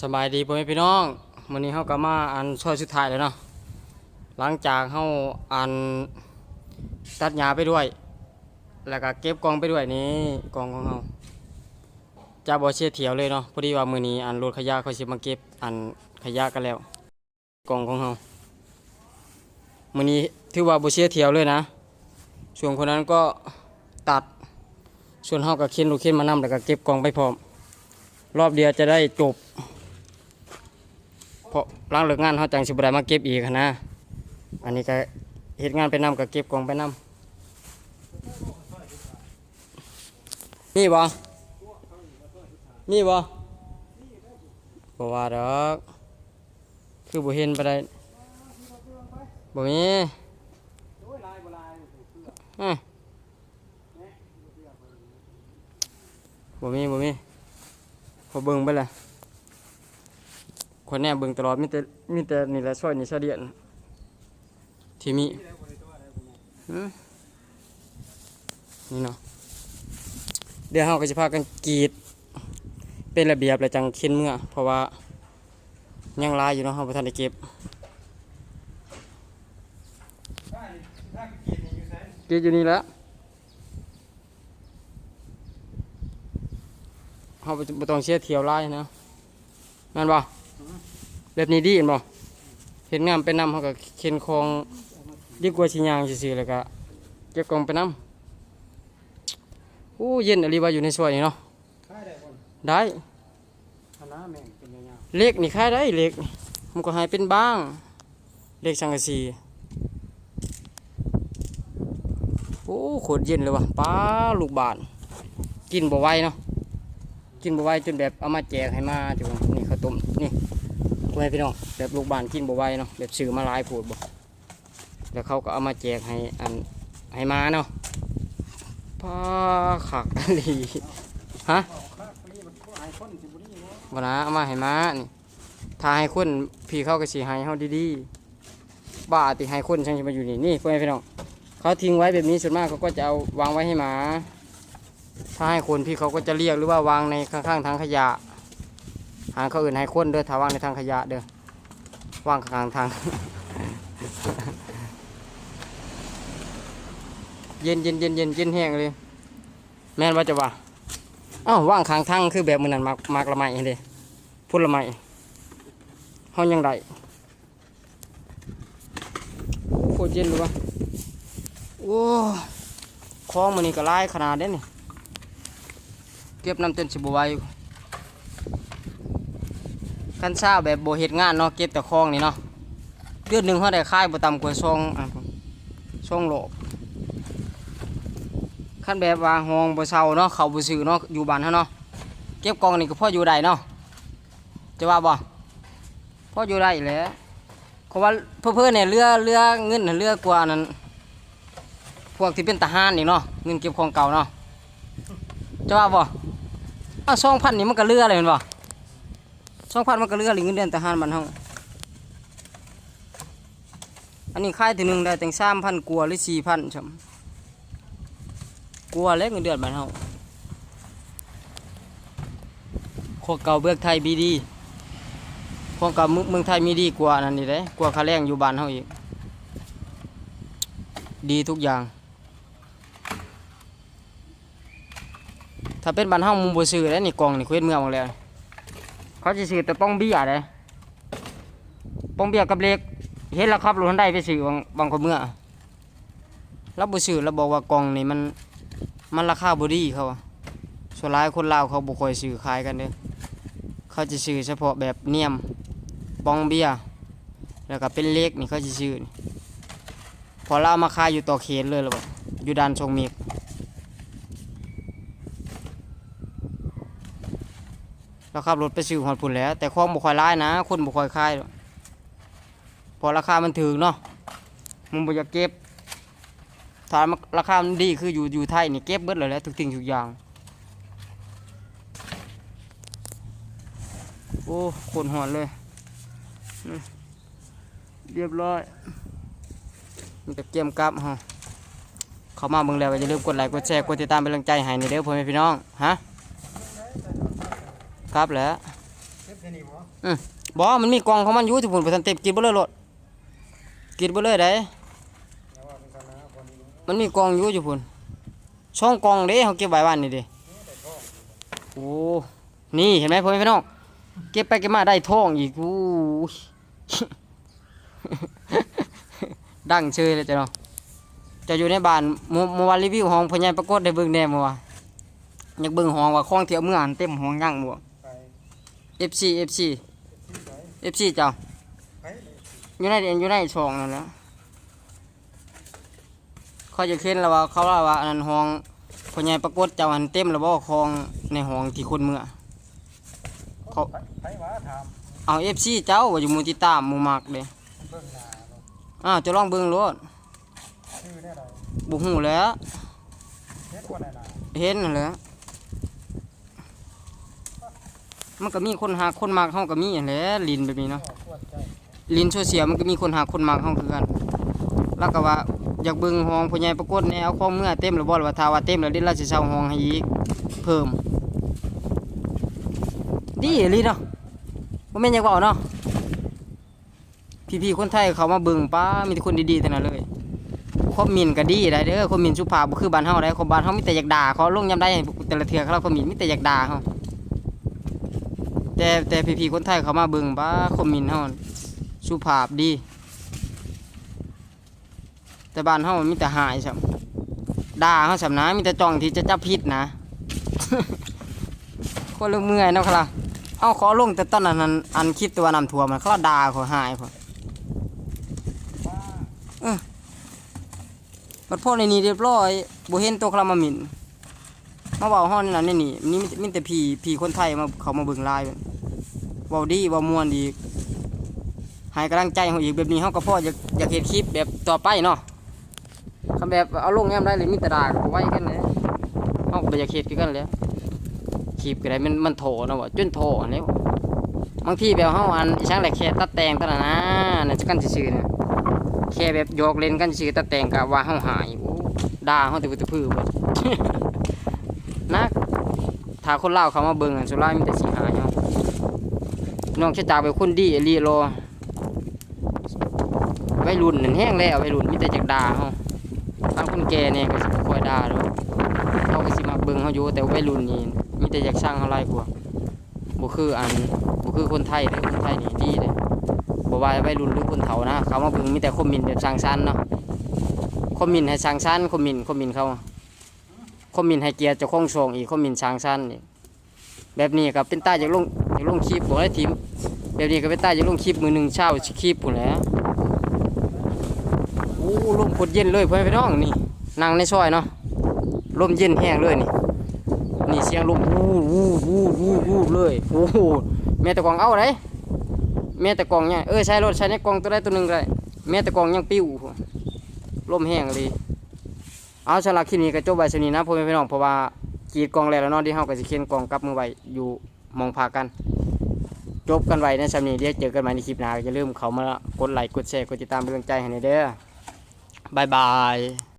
สบายดีพ่อแม่พี่น้องวันนี้เฮาก็มาอันช่วยสุดท้ายแล้วเนาะหลังจากเฮาอันตัดหญ้าไปด้วย แล้วก็เก็บกองไปด้วยนี่กองของเฮาจะบ่เสียเทียวเลยเนาะพอดีว่ามื้อนี้อันรถขยะเขาสิมาเก็บอันขยะกันแล้วกองของเฮามื้อนี้ถือว่าบ่เสียเทียวเลยนะ ส่วนคนนั้นก็ตัดส่วนเฮาก็เข็นลูกเข็นมานํแล้วก็เก็บกองไปพร้อมรอบเดียวจะได้จบ เพราะหล้างเลิกงานเขาจังสิบได้มาเก็บอีกหั้นนะอันนี้ก็เฮ็ดงานไปนำก็เก็บกองไปนำนี่บ่นี่บ่บ่ว่าดอกคือบ่เห็นไปได้บ่มีอืมบ่มีบ่มีพอเบิ่งไปเลย คนแน่เบิ่งตลอดมีแต่มีแต่นี่แหละซอยนี่ซอยเดียนที่มีนี่เนาะเดี๋ยวเฮาก็จะพากันกรีด เป็นระเบียบแล้วจังเข็นเมื่อ เพราะว่ายังลายอยู่เนาะเฮาบ่ทันได้เก็บกรีดอยู่นี่แล้วเฮาบ่บ่ต้องเสียเที่ยวหลายนะแม่นบ่ แบบนี้ดีเห็นบ่เห็นงามไปนำเฮาก็เข็นคองดีกว่าสิย่างซื่อๆแล้วก็เก็บกองไปนำโอ้เย็นอะลีว่าอยู่ในซอยนี่เนาะค่ายได้คนได้คณะแม่งเป็นยังไงเล็กนี่ขายได้เล็กมันก็หายเป็นบ้าง เล็กสังกะสีโอ้โคตรเย็นเลยว่ะป้าลูกบาทกินบ่ไหวเนาะกินบ่ไหวจนแบบเอามาแจกให้มาจุนี่ข้าวต้มนี่ ไว้พี่น้องแบบลูกบานกินบ่ไวเนาะแบบซื้อมาหลายผูดบ่แล้วเขาก็เอามาแจกให้อันให้มาเนาะป้าขักอันก็หายคนสิบุรีเนาะบนะเอามาให้มานี่ถ้าให้คนพี่เขาก็สิให้เฮาดีๆบ้าติให้คนช่างจะมาอยู่นี่นี่พ่อแม่พี่น้องเขาทิ้งไว้แบบนี้ส่วนมากเขาก็จะเอาวางไว้ให้หมา ถ้าให้คนพี่เขาก็จะเรียกหรือว่าวางในข้างๆทางขยะ หาเขาอื่นให้คนเด้อถ้าวางในทางขยะเด้อวางข้างทาง เย็นเย็นเย็นเย็นเย็นแห้งเลย แม่นว่าจะว่าอ้าวว่างข้างทางคือแบบมือนั้นมากมากละไม้เด้พุ่นละไม้เฮายังไดโคตรเย็นเลยวะโอ้คลองมันนี่ก็หลายขนาดเด้นี่เก็บน้ำเต้นสิบไห คันเช้าแบบโบเฮ็ดงานเนาะเก็บแต่คลองนี่เนาะเดือนหนึ่งเขาได้ค่ายบ่ต่ำกว่าซองอ่องโลกคันแบบว่าห้องบ่เซาเนาะเขาบ่ซื้อเนาะอยู่บ้านเฮาเนาะเก็บกองนี่ก็พออยู่ได้เนาะจะว่าบ่พออยู่ได้แหละเพราะว่าเพิ่นๆเนี่ยเรือเรือเงินน่ะเรือกว่านั้นพวกที่เป็นทหารนี่เนาะเงินเก็บของเก่าเนาะจะว่าบ่อ้าวสองพันนี่มันก็เรือเลยแม่นบ่ สองพันมันก็เรือหรือเงินเดือนทหารบ้านเฮาอันนี้ค่ายทีหนึ่งได้ถึงสามพันกว่าหรือสี่พันชมกลัวแล้วเงินเดือนบ้านเฮาของเก่าเบือกไทยบีดีของเก่าเมืองไทยมีดีกว่านั่นนี่เด้กว่าค่าแรงอยู่บ้านเฮาอีก ดีทุกอย่าง ถ้าเป็นบ้านเฮามุมบ่ซื้อแล้วนี่กล่องนี่เควสเมืองหมดแล้ว เขาสิซื้อแต่ป้องเบี้ยเด้ป้องเบี้ยกับเล็กเห็นแล้วครับรถคันใดไปซื้อบางบางคนเมื่อเราบ่ซื้อเราบอกว่ากล่องนี่มันมันราคาบ่ดีเขาอะส่วนหลายคนลาวเขาบ่ค่อยซื้อขายกันเด้อเขาจะซื้อเฉพาะแบบเนียมป้องเบี้ยแล้วก็เป็นเล็กนี่เขาสิซื้อพอเราเอามาขายอยู่ต่อเขตเลยหรือเปล่าอยู่ด้านชงเมก เราขับรถไปซื้อหอดพุ่นแล้ว แต่ของบุคอยร้ายนะ คนบุคอยขายพอราคามันถึงเนาะมึงบ่อยากเก็บถ้าราคามันดีคืออยู่อยู่ไทยนี่เก็บเบิดเลยแหล้วทุกสิ่งทุกอย่างโอ้คนหอนเลย เรียบร้อยมันจะเกี่ยมกับฮะเขามาเบิ่งแล้วอย่าลืมกดไลค์กดแชร์กดติดตามเป็นกำลังใจให้ในเด้อพ่อแม่พี่น้องฮะ ครับแหล้วเก็บนี่นี่บ่บ่มันมีกล่องของมันอยู่ที่พุ่นบ่ทันเต็มกินบ่เลยโลดกินบ่เลยได้อย่าว่าเป็นคณะคนนี้มันมีกล่องอยู่อยู่พุ่นช่องกล่องเด้เฮาเก็บไว้บ้านนี่เด้แต่ท้องโอ้นี่เห็นไหมพ่อแม่พี่น้องเก็บไปเก็บมาได้ทองอีกอู้ยดังเชยเลยจ้ะเนาะจะอยู่ในบ้านเมื่อเมื่อวานรีวิวห้องพ่อใหญ่ปรากฏได้เบิ่งแน่เมื่อวานอยากเบิ่งห้องว่าของเที่ยวเมื่ออันเต็มห้องย่างบ่ไป FC FC ที่ไหน FC เจ้าไปเลยอยู่ในอยู่ในช่องนั่นแหละเขาจะเห็นแล้วว่าเขาว่าว่าอันนั้นห้องพ่อใหญ่ปรากฏเจ้าอันเต็มแล้วบ่ของในห้องที่คนเมื่อเขาไปไปว่าถามเอาเอฟซีเจ้าว่าอยู่หมูติตามหมูมักเด้เบิ่งหน้าเนาะอ้าวจะลองเบิ่งโลดชื่อแน่ใดบ่ฮู้แหล้วเฮ็ดคนไหนน่ะเห็นนั่นแหละ มันก็มีคนหาคนมักเฮาก็มีนั่นแหละลินแบบนี้เนาะลินโซเชียลมันก็มีคนหาคนมักเฮาคือกันแล้วก็ว่าอยากเบิ่งห้องพ่อใหญ่ปรากฏแนวข้องเมื่อเต็มแล้วบ่หรือว่าถ้าว่าเต็มแล้วเดี๋ยวเราสิเช่าห้องให้อีกเพิ่ม ดีอีหลีเนาะบ่แม่นอยากเว้าเนาะพี่ๆคนไทยเขามาเบิ่งป้ามีแต่คนดีๆทั้งนั้นเลยคอมินก็ดีได้เด้อคอมินสุภาพบ่คือบ้านเฮาได้คนบ้านเฮามีแต่อยากด่าเขาลงยามใดแต่ละเทื่อเขาคอมินมีแต่อยากด่าเฮา แต่แต่พี่ๆคนไทยเขามาเบิ่งบ้าคอมมินเฮาสุภาพดี แต่บ้านเฮามันมีแต่หายซัด่าเฮาสำนะมีแต่จ้องที่จะจับผิดนะคนละเมื่อยนะครับเอาขอลงแต่ตอนนั้นอันอันคลิปตัวนำท่วมมันเขาด่าเขาหายเขาว่าบัดพ่อในนี้เรียบร้อยบ่เห็นตัวคลามามิน มาเว้าฮ้อนนั่นนี่นี่มีแต่พี่พี่คนไทยมาเขามาเบิ่งลฟ์เว้าดีเว้ามวนอีกให้กำลังใจเฮาอีกแบบนี้เฮาก็พออยากอยากเฮ็ดคลิปแบบต่อไปเนาะคำแบบเอาลงแอมได้เลยมีแต่ด่าก็ไว้กันเลยเฮาก็บ่อยากเฮ็ดคือกันแล้วคลิปก็ได้มันมันโถนะว่าจนโถอันแล้วบางทีแบบเฮาอันช่างแหละแค่ตัดแต่งเท่านั้นนะนั่นจะกันซื่อๆนะแค่แบบโยกเล่นกันซื่อแต่แต่งกะว่าเฮาหายด่าเฮาแต่บ่ตะพื้อเบิดนัก ถ้าคนเล่าเขามาเบิ่งอันสุดท้ายมีแต่สิหายเฮาะน้องชะตาเป็นคนดีอีหลีโลวัยรุ่นนั่นแห้งแล้วไวรุ่นมีแต่จักด่าเฮาทางคนแก่เนี่ยก็สิบ่ค่อยด่าดอกเขาก็สิมักเบิ่งเฮาอยู่แต่ไวรุ่นนี่มีแต่อยากสร้างเฮาหลายกว่าบ่คืออันบ่คือคนไทยเด้คนไทยนี่ดีเด้บ่ว่าไวรุ่นหรือคนเฒ่านะ เขามาเบิ่งมีแต่คอมเมนต์แบบสร้างสรรค์เนาะคอมเมนต์ให้สร้างสรรค์คอมเมนต์คอมเมนต์เขา คอมเมนต์ให้เกียรติเจ้าของช่องอีกคอมเมนต์สร้างสรรค์อีกแบบนี้ก็เป็นตาจากลงจากลงคลิปบ่ได้ทีมแบบนี้ก็เป็นตาจากลงคลิปมือหนึ่งเช้าคลิปพุ่นแล้วโอ้ลมพดเย็นเลยเพื่อนพี่น้องนี่นั่งในซอยเนาะลมเย็นแห้งเลยนี่นี่เสียงลมวูวูวูวูวูเลยโอ้โหแม่ตะกองเอาไดแม่แต่กองเนี่ยเออใช้รถใช้ในกองตัวใดตัวหนึ่งก็ได้แม่แต่กองยังปิ้วลมแห้งเลย เอาสลักคลิปนี้ก็จบไว้สนีนะพ่อแม่พี่น้องเพราะว่ากีดกองแล้วแล้วนอนที่เฮาก็สิเขียนกองกลับมือไว้อยู่มองพากัน จบกันไว้ในสำนี้เดี๋ยวเจอกันใหม่ในคลิปหน้าอย่าลืมเข้ามากดไลค์กดแชร์กดติดตามเป็นกำลังใจให้ในเด้อบายบาย